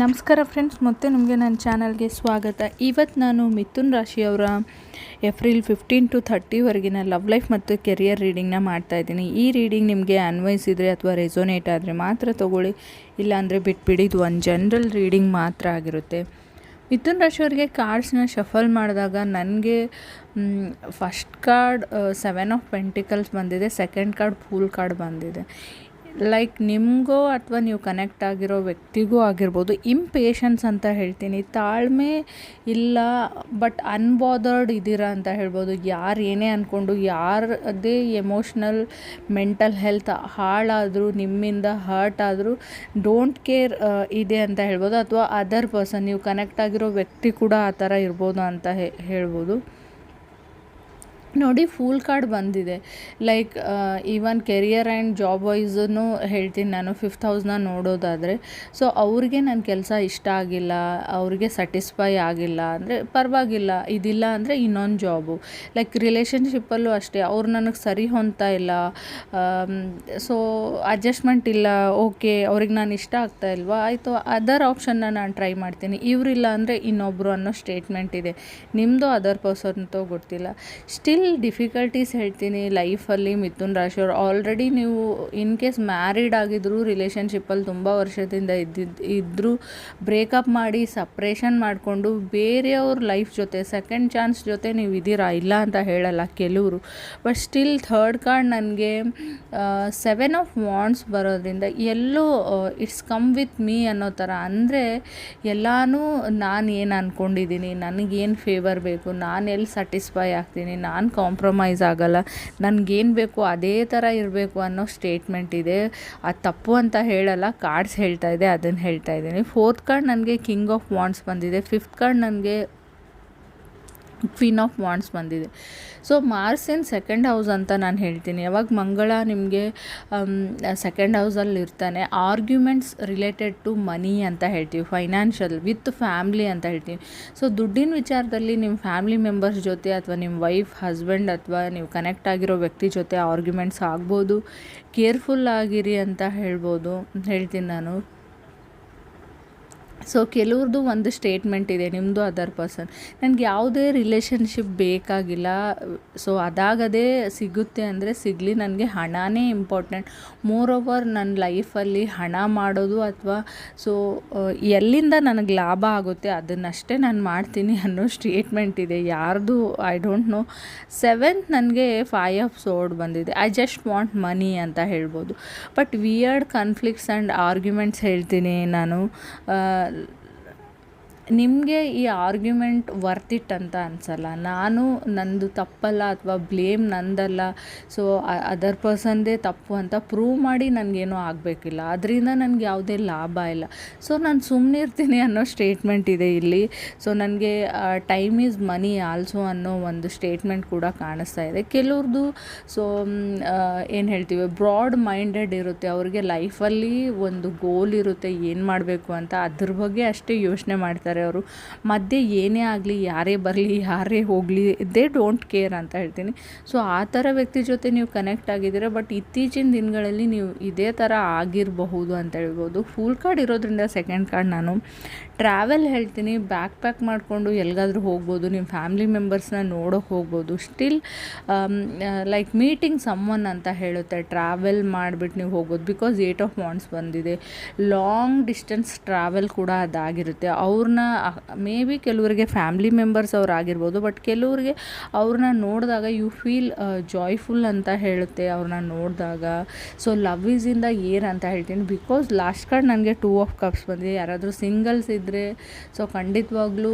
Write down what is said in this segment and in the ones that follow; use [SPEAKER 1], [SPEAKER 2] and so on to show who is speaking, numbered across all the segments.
[SPEAKER 1] ನಮಸ್ಕಾರ ಫ್ರೆಂಡ್ಸ್ ಮತ್ತೆ ನಿಮಗೆ ನನ್ನ ಚಾನಲ್ಗೆ ಸ್ವಾಗತ. ಇವತ್ತು ನಾನು ಮಿಥುನ್ ರಾಶಿಯವರ ಏಪ್ರಿಲ್ ಫಿಫ್ಟೀನ್ ಟು ಥರ್ಟಿವರೆಗಿನ ಲವ್ ಲೈಫ್ ಮತ್ತು ಕೆರಿಯರ್ ರೀಡಿಂಗ್ನ ಮಾಡ್ತಾಯಿದ್ದೀನಿ ಈ ರೀಡಿಂಗ್ ನಿಮಗೆ ಅನ್ವಯಿಸಿದರೆ ಅಥವಾ ರೆಸೋನೇಟ್ ಆದರೆ ಮಾತ್ರ ತೊಗೊಳ್ಳಿ. ಇಲ್ಲಾಂದರೆ ಬಿಟ್ಬಿಡಿ, ಇದು ಒಂದು ಜನರಲ್ ರೀಡಿಂಗ್ ಮಾತ್ರ ಆಗಿರುತ್ತೆ. ಮಿಥುನ್ ರಾಶಿಯವರಿಗೆ ಕಾರ್ಡ್ಸ್ನ ಶಫಲ್ ಮಾಡಿದಾಗ ನನಗೆ first card seven of pentacles ಬಂದಿದೆ ಸೆಕೆಂಡ್ ಕಾರ್ಡ್ ಫೂಲ್ ಕಾರ್ಡ್ ಬಂದಿದೆ. ಲೈಕ್ ನಿಮಗೋ ಅಥವಾ ನೀವು ಕನೆಕ್ಟ್ ಆಗಿರೋ ವ್ಯಕ್ತಿಗೂ ಆಗಿರ್ಬೋದು ಇಂಪೇಷನ್ಸ್ ಅಂತ ಹೇಳ್ತೀನಿ. ತಾಳ್ಮೆ ಇಲ್ಲ ಬಟ್ ಅನ್ಬಾದರ್ಡ್ ಇದ್ದೀರಾ ಅಂತ ಹೇಳ್ಬೋದು. ಯಾರು ಏನೇ ಅಂದ್ಕೊಂಡು ಯಾರದೇ ಎಮೋಷ್ನಲ್ ಮೆಂಟಲ್ ಹೆಲ್ತ್ ಹಾಳಾದರೂ, ನಿಮ್ಮಿಂದ ಹರ್ಟ್ ಆದರೂ ಡೋಂಟ್ ಕೇರ್ ಇದೆ ಅಂತ ಹೇಳ್ಬೋದು. ಅಥವಾ ಅದರ್ ಪರ್ಸನ್ ನೀವು ಕನೆಕ್ಟ್ ಆಗಿರೋ ವ್ಯಕ್ತಿ ಕೂಡ ಆ ಥರ ಇರ್ಬೋದು ಅಂತ ಹೇಳ್ಬೋದು. ನೋಡಿ ಫೂಲ್ ಕಾರ್ಡ್ ಬಂದಿದೆ. Like even career and job wise ಹೇಳ್ತೀನಿ ನಾನು ಫಿಫ್ತ್ ಹೌಸ್ನ ನೋಡೋದಾದರೆ. ಸೊ ಅವ್ರಿಗೆ ನನ್ನ ಕೆಲಸ ಇಷ್ಟ ಆಗಿಲ್ಲ, ಅವ್ರಿಗೆ ಸ್ಯಾಟಿಸ್ಫೈ ಆಗಿಲ್ಲ ಅಂದರೆ ಪರವಾಗಿಲ್ಲ, ಇದಿಲ್ಲ ಅಂದರೆ ಇನ್ನೊಂದು ಜಾಬು ಲೈಕ್ ರಿಲೇಷನ್ಶಿಪ್ಪಲ್ಲೂ ಅಷ್ಟೇ, ಅವ್ರು ನನಗೆ ಸರಿ ಹೊಂತಾ ಇಲ್ಲ ಸೊ ಅಡ್ಜಸ್ಟ್ಮೆಂಟ್ ಇಲ್ಲ ಓಕೆ ಅವ್ರಿಗೆ ನಾನು ಇಷ್ಟ ಆಗ್ತಾ ಇಲ್ವಾ, ಆಯಿತು ಅದರ್ ಆಪ್ಷನ್ನ ನಾನು ಟ್ರೈ ಮಾಡ್ತೀನಿ. ಇವರಿಲ್ಲ ಅಂದರೆ ಇನ್ನೊಬ್ಬರು ಅನ್ನೋ ಸ್ಟೇಟ್ಮೆಂಟ್ ಇದೆ. ನಿಮ್ಮದು ಅದರ್ ಪರ್ಸನ್ತೋ ಗೊತ್ತಿಲ್ಲ. ಸ್ಟಿಲ್ ಡಿಫಿಕಲ್ಟೀಸ್ ಹೇಳ್ತೀನಿ. ಲೈಫಲ್ಲಿ ಮಿಥುನ್ ರಾಶಿಯವರು ಆಲ್ರೆಡಿ ನೀವು ಇನ್ ಕೇಸ್ ಮ್ಯಾರಿಡ್ ಆಗಿದ್ದರೂ ರಿಲೇಷನ್ಶಿಪ್ಪಲ್ಲಿ ತುಂಬ ವರ್ಷದಿಂದ ಇದ್ದಿದ್ದು ಇದ್ದರೂ ಬ್ರೇಕಪ್ ಮಾಡಿ ಸಪ್ರೇಷನ್ ಮಾಡಿಕೊಂಡು ಬೇರೆಯವ್ರ ಲೈಫ್ ಜೊತೆ ಸೆಕೆಂಡ್ ಚಾನ್ಸ್ ಜೊತೆ ನೀವು ಇದ್ದೀರಾ? ಇಲ್ಲ ಅಂತ ಹೇಳಲ್ಲ ಕೆಲವರು. ಬಟ್ ಸ್ಟಿಲ್ ಥರ್ಡ್ ಕಾರ್ಡ್ ನನಗೆ ಸೆವೆನ್ ಆಫ್ ವಾಂಡ್ಸ್ ಬರೋದ್ರಿಂದ ಎಲ್ಲೋ ಇಟ್ಸ್ ಕಮ್ ವಿತ್ ಮೀ ಅನ್ನೋ ಥರ ಅಂದರೆ ಎಲ್ಲನೂ ನಾನು ಏನು ಅಂದ್ಕೊಂಡಿದ್ದೀನಿ ನನಗೇನು ಫೇವರ್ ಬೇಕು? ನಾನು ಎಲ್ಲಿ ಸ್ಯಾಟಿಸ್ಫೈ ಆಗ್ತೀನಿ? ನಾನು ಕಾಂಪ್ರಮೈಸ್ ಆಗಲ್ಲ. ನನಗೇನು ಬೇಕು ಅದೇ ಥರ ಇರಬೇಕು ಅನ್ನೋ ಸ್ಟೇಟ್ಮೆಂಟ್ ಇದೆ. ಅದು ತಪ್ಪು ಅಂತ ಹೇಳಲ್ಲ ಕಾರ್ಡ್ಸ್ ಹೇಳ್ತಾ ಇದೆ, ಅದನ್ನು ಹೇಳ್ತಾ ಇದ್ದೀನಿ. ಫೋರ್ತ್ ಕಾರ್ಡ್ ನನಗೆ ಕಿಂಗ್ ಆಫ್ ವಾಂಡ್ಸ್ ಬಂದಿದೆ. ಫಿಫ್ತ್ ಕಾರ್ಡ್ ನನಗೆ ಕ್ವೀನ್ ಆಫ್ ವಾಂಡ್ಸ್ ಬಂದಿದೆ. So Mars in second house ಅಂತ ನಾನು ಹೇಳ್ತೀನಿ. ಯಾವಾಗ ಮಂಗಳ ನಿಮಗೆ ಸೆಕೆಂಡ್ ಹೌಸಲ್ಲಿ ಇರ್ತಾನೆ ಆರ್ಗ್ಯುಮೆಂಟ್ಸ್ ರಿಲೇಟೆಡ್ ಟು ಮನಿ ಅಂತ ಹೇಳ್ತೀವಿ. ಫೈನಾನ್ಷಿಯಲ್ ವಿತ್ ಫ್ಯಾಮ್ಲಿ ಅಂತ ಹೇಳ್ತೀವಿ. ಸೊ ದುಡ್ಡಿನ ವಿಚಾರದಲ್ಲಿ ನಿಮ್ಮ ಫ್ಯಾಮ್ಲಿ ಮೆಂಬರ್ಸ್ ಜೊತೆ ಅಥವಾ ನಿಮ್ಮ ವೈಫ್ ಹಸ್ಬೆಂಡ್ ಅಥವಾ ನೀವು ಕನೆಕ್ಟ್ ಆಗಿರೋ ವ್ಯಕ್ತಿ ಜೊತೆ ಆರ್ಗ್ಯುಮೆಂಟ್ಸ್ ಆಗ್ಬೋದು. ಕೇರ್ಫುಲ್ ಆಗಿರಿ ಅಂತ ಹೇಳ್ಬೋದು. ಹೇಳ್ತೀನಿ ನಾನು. ಸೊ ಕೆಲವ್ರದ್ದು ಒಂದು ಸ್ಟೇಟ್ಮೆಂಟ್ ಇದೆ ನಿಮ್ಮದು ಅದರ್ ಪರ್ಸನ್ ನನಗೆ ಯಾವುದೇ ರಿಲೇಷನ್ಶಿಪ್ ಬೇಕಾಗಿಲ್ಲ. ಸೊ ಅದಾಗದೇ ಸಿಗುತ್ತೆ ಅಂದರೆ ಸಿಗಲಿ, ನನಗೆ ಹಣನೇ ಇಂಪಾರ್ಟೆಂಟ್ ಮೋರ್ ಓವರ್ ನನ್ನ ಲೈಫಲ್ಲಿ ಹಣ ಮಾಡೋದು ಅಥವಾ ಸೊ ಎಲ್ಲಿಂದ ನನಗೆ ಲಾಭ ಆಗುತ್ತೆ ಅದನ್ನಷ್ಟೇ ನಾನು ಮಾಡ್ತೀನಿ ಅನ್ನೋ ಸ್ಟೇಟ್ಮೆಂಟ್ ಇದೆ. ಯಾರ್ದು ಐ ಡೋಂಟ್ ನೋ ಸೆವೆಂತ್ ನನಗೆ ಫೈವ್ ಆಫ್ ಸೋಡ್ ಬಂದಿದೆ. ಐ ಜಸ್ಟ್ ವಾಂಟ್ ಮನಿ ಅಂತ ಹೇಳ್ಬೋದು. But weird conflicts and arguments ಹೇಳ್ತೀನಿ ನಾನು. ನಿಮಗೆ ಈ ಆರ್ಗ್ಯುಮೆಂಟ್ ವರ್ತ್ ಇಟ್ ಅಂತ ಅನ್ಸಲ್ಲ? ನಾನು ನಂದು ತಪ್ಪಲ್ಲ ಅಥವಾ ಬ್ಲೇಮ್ ನಂದಲ್ಲ ಸೊ ಅದರ್ ಪರ್ಸನ್ದೇ ತಪ್ಪು ಅಂತ ಪ್ರೂವ್ ಮಾಡಿ ನನಗೇನೂ ಆಗಬೇಕಿಲ್ಲ. ಅದರಿಂದ ನನಗೆ ಯಾವುದೇ ಲಾಭ ಇಲ್ಲ. ಸೊ ನಾನು ಸುಮ್ಮನೆ ಇರ್ತೀನಿ ಅನ್ನೋ ಸ್ಟೇಟ್ಮೆಂಟ್ ಇದೆ ಇಲ್ಲಿ. ಸೊ ನನಗೆ ಟೈಮ್ ಈಸ್ ಮನಿ ಆಲ್ಸೋ ಅನ್ನೋ ಒಂದು ಸ್ಟೇಟ್ಮೆಂಟ್ ಕೂಡ ಕಾಣಿಸ್ತಾ ಇದೆ. ಕೆಲವ್ರದ್ದು ಸೊ ಏನು ಹೇಳ್ತೀವಿ? ಬ್ರಾಡ್ ಮೈಂಡೆಡ್ ಇರುತ್ತೆ. ಅವರಿಗೆ ಲೈಫಲ್ಲಿ ಒಂದು ಗೋಲ್ ಇರುತ್ತೆ. ಏನು ಮಾಡಬೇಕು ಅಂತ? ಅದ್ರ ಬಗ್ಗೆ ಅಷ್ಟೇ ಯೋಚನೆ ಮಾಡ್ತಾರೆ. ಅವರು, ಮಧ್ಯೆ ಏನೇ ಆಗಲಿ, ಯಾರೇ ಬರಲಿ, ಯಾರೇ ಹೋಗಲಿ, ದೇ ಡೋಂಟ್ ಕೇರ್ ಅಂತ ಹೇಳ್ತೀನಿ. ಸೊ, ಆ ಥರ ವ್ಯಕ್ತಿ ಜೊತೆ ನೀವು ಕನೆಕ್ಟ್ ಆಗಿದ್ದೀರ? ಬಟ್ ಇತ್ತೀಚಿನ ದಿನಗಳಲ್ಲಿ ನೀವು ಇದೇ ಥರ ಆಗಿರಬಹುದು ಅಂತ ಹೇಳ್ಬೋದು. ಫುಲ್ ಕಾರ್ಡ್ ಇರೋದ್ರಿಂದ ಸೆಕೆಂಡ್ ಕಾರ್ಡ್ ನಾನು ಟ್ರಾವೆಲ್ ಹೇಳ್ತೀನಿ ಬ್ಯಾಕ್ ಪ್ಯಾಕ್ ಮಾಡಿಕೊಂಡು ಎಲ್ಲಿಗಾದ್ರೂ ಹೋಗ್ಬೋದು ನಿಮ್ಮ ಫ್ಯಾಮ್ಲಿ ಮೆಂಬರ್ಸ್ನ ನೋಡೋಕೆ ಹೋಗ್ಬೋದು. ಸ್ಟಿಲ್ ಲೈಕ್ ಮೀಟಿಂಗ್ ಸಮ್ಮನ್ ಅಂತ ಹೇಳುತ್ತೆ ಟ್ರಾವೆಲ್ ಮಾಡಿಬಿಟ್ಟು ನೀವು ಹೋಗ್ಬೋದು. ಬಿಕಾಸ್ ಏಟ್ ಆಫ್ ವಾಂಡ್ಸ್ ಬಂದಿದೆ. ಲಾಂಗ್ ಡಿಸ್ಟೆನ್ಸ್ ಟ್ರಾವೆಲ್ ಕೂಡ ಅದಾಗಿರುತ್ತೆ. ಅವ್ರನ್ನ ಮೇ ಬಿ ಕೆಲವರಿಗೆ ಫ್ಯಾಮ್ಲಿ ಮೆಂಬರ್ಸ್ ಅವ್ರು ಆಗಿರ್ಬೋದು ಬಟ್ ಕೆಲವ್ರಿಗೆ ಅವ್ರನ್ನ ನೋಡಿದಾಗ ಯು ಫೀಲ್ ಜಾಯ್ಫುಲ್ ಅಂತ ಹೇಳುತ್ತೆ ಅವ್ರನ್ನ ನೋಡಿದಾಗ. ಸೊ ಲವ್ ಈಸಿಂದ ಏರ್ ಅಂತ ಹೇಳ್ತೀನಿ. ಬಿಕಾಸ್ ಲಾಸ್ಟ್ ಕಾರ್ಡ್ ನನಗೆ ಟೂ ಆಫ್ ಕಪ್ಸ್ ಬಂದಿದೆ. ಯಾರಾದರೂ ಸಿಂಗಲ್ಸ್ ಇದ್ದರೆ ಸೊ ಖಂಡಿತವಾಗ್ಲೂ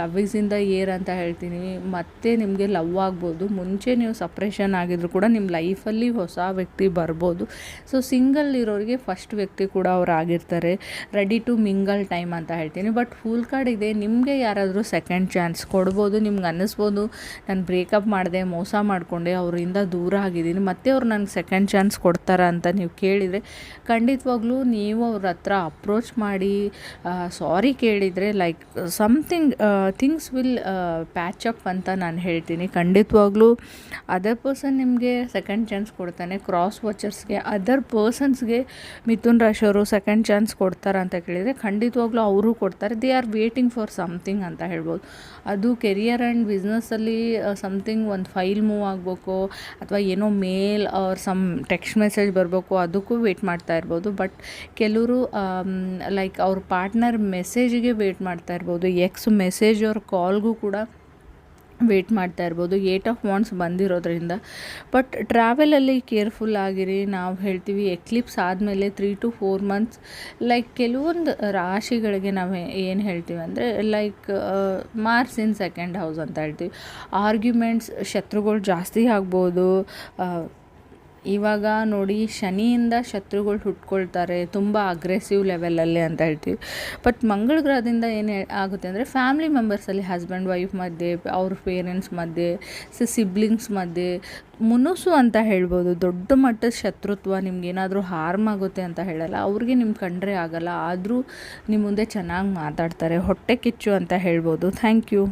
[SPEAKER 1] ಲವ್ ಈಸಿಂದ ಏರ್ ಅಂತ ಹೇಳ್ತೀನಿ. ಮತ್ತೆ ನಿಮಗೆ ಲವ್ ಆಗ್ಬೋದು. ಮುಂಚೆ ನೀವು ಸಪ್ರೇಷನ್ ಆಗಿದ್ರು ಕೂಡ ನಿಮ್ಮ ಲೈಫಲ್ಲಿ ಹೊಸ ವ್ಯಕ್ತಿ ಬರ್ಬೋದು. ಸೊ ಸಿಂಗಲ್ ಇರೋರಿಗೆ ಫಸ್ಟ್ ವ್ಯಕ್ತಿ ಕೂಡ ಅವ್ರು ಆಗಿರ್ತಾರೆ. ರೆಡಿ ಟು ಮಿಂಗಲ್ ಟೈಮ್ ಅಂತ ಹೇಳ್ತೀನಿ. ಬಟ್ ಫುಲ್ ಕಾರ್ಡ್ ಇದೆ. ನಿಮಗೆ ಯಾರಾದರೂ ಸೆಕೆಂಡ್ ಚಾನ್ಸ್ ಕೊಡ್ಬೋದು. ನಿಮ್ಗೆ ಅನ್ನಿಸ್ಬೋದು, ನಾನು ಬ್ರೇಕಪ್ ಮಾಡಿದೆ, ಮೋಸ ಮಾಡಿಕೊಂಡೆ, ಅವರಿಂದ ದೂರ ಆಗಿದ್ದೀನಿ. ಮತ್ತೆ ಅವ್ರು ನನಗೆ ಸೆಕೆಂಡ್ ಚಾನ್ಸ್ ಕೊಡ್ತಾರ ಅಂತ ನೀವು ಕೇಳಿದರೆ ಖಂಡಿತವಾಗ್ಲೂ ನೀವು ಅವ್ರ ಹತ್ರ ಅಪ್ರೋಚ್ ಮಾಡಿ ಸಾರಿ ಕೇಳಿದರೆ like something things will patch up ಅಂತ ನಾನು ಹೇಳ್ತೀನಿ. ಖಂಡಿತವಾಗ್ಲೂ ಅದರ್ ಪರ್ಸನ್ ನಿಮಗೆ ಸೆಕೆಂಡ್ ಚಾನ್ಸ್ ಕೊಡ್ತಾನೆ. ಕ್ರಾಸ್ ವಾಚರ್ಸ್ಗೆ ಅದರ್ ಪರ್ಸನ್ಸ್ಗೆ ಮಿಥುನ್ ರಾಶಿಯವರು ಸೆಕೆಂಡ್ ಚಾನ್ಸ್ ಕೊಡ್ತಾರೆ ಅಂತ ಕೇಳಿದರೆ ಖಂಡಿತವಾಗ್ಲೂ ಅವರು ಕೊಡ್ತಾರೆ. They are waiting for something ಅಂತ ಹೇಳ್ಬೋದು. ಅದು ಕೆರಿಯರ್ ಆ್ಯಂಡ್ ಬಿಸ್ನೆಸ್ಸಲ್ಲಿ ಸಮ್ಥಿಂಗ್ ಒಂದು ಫೈಲ್ ಮೂವ್ ಆಗಬೇಕು, ಅಥವಾ ಏನೋ ಮೇಲ್ ಅವ್ರ ಸಮ್ ಟೆಕ್ಸ್ಟ್ ಮೆಸೇಜ್ ಬರಬೇಕು, ಅದಕ್ಕೂ ವೇಟ್ ಮಾಡ್ತಾ ಇರ್ಬೋದು. ಬಟ್ ಕೆಲವರು ಲೈಕ್ ಅವ್ರ ಪಾರ್ಟ್ನರ್ ಮೆಸೇಜಿಗೆ ವೇಟ್ ಮಾಡ್ತಾ ಇರ್ಬೋದು. ಎಕ್ಸ್ ಮೆಸೇಜ್ ಅವ್ರ ಕಾಲ್ಗೂ ಕೂಡ ವೇಟ್ ಮಾಡ್ತಾ ಇರ್ಬೋದು. ಏಟ್ ಆಫ್ ವಾಂಡ್ಸ್ ಬಂದಿರೋದ್ರಿಂದ. ಬಟ್ ಟ್ರಾವೆಲಲ್ಲಿ ಕೇರ್ಫುಲ್ ಆಗಿರಿ. ನಾವು ಹೇಳ್ತೀವಿ ಎಕ್ಲಿಪ್ಸ್ ಆದಮೇಲೆ three to four months like ಕೆಲವೊಂದು ರಾಶಿಗಳಿಗೆ ನಾವು ಏನು ಹೇಳ್ತೀವಿ ಅಂದರೆ like Mars in second house ಅಂತ ಹೇಳ್ತೀವಿ. ಆರ್ಗ್ಯುಮೆಂಟ್ಸ್ ಶತ್ರುಗಳು ಜಾಸ್ತಿ ಆಗ್ಬೋದು. ಇವಾಗ ನೋಡಿ ಶನಿಯಿಂದ ಶತ್ರುಗಳು ಹುಟ್ಕೊಳ್ತಾರೆ, ತುಂಬ ಅಗ್ರೆಸಿವ್ ಲೆವೆಲಲ್ಲಿ ಅಂತ ಹೇಳ್ತೀವಿ. ಬಟ್ ಮಂಗಳ ಗ್ರಹದಿಂದ ಏನು ಆಗುತ್ತೆ ಅಂದರೆ ಫ್ಯಾಮಿಲಿ ಮೆಂಬರ್ಸಲ್ಲಿ ಹಸ್ಬೆಂಡ್ ವೈಫ್ ಮಧ್ಯೆ, ಅವ್ರ ಪೇರೆಂಟ್ಸ್ ಮಧ್ಯೆ ಸಿಬ್ಲಿಂಗ್ಸ್ ಮಧ್ಯೆ, ಮುನುಸು ಅಂತ ಹೇಳ್ಬೋದು. ದೊಡ್ಡ ಮಟ್ಟದ ಶತ್ರುತ್ವ ನಿಮ್ಗೇನಾದರೂ ಹಾರ್ಮ್ ಆಗುತ್ತೆ ಅಂತ ಹೇಳಲ್ಲ. ಅವ್ರಿಗೆ ನಿಮ್ಮ ಕಂಡ್ರೆ ಆಗಲ್ಲ. ಆದರೂ ನಿಮ್ಮ ಮುಂದೆ ಚೆನ್ನಾಗಿ ಮಾತಾಡ್ತಾರೆ. ಹೊಟ್ಟೆ ಕಿಚ್ಚು ಅಂತ ಹೇಳ್ಬೋದು. Thank you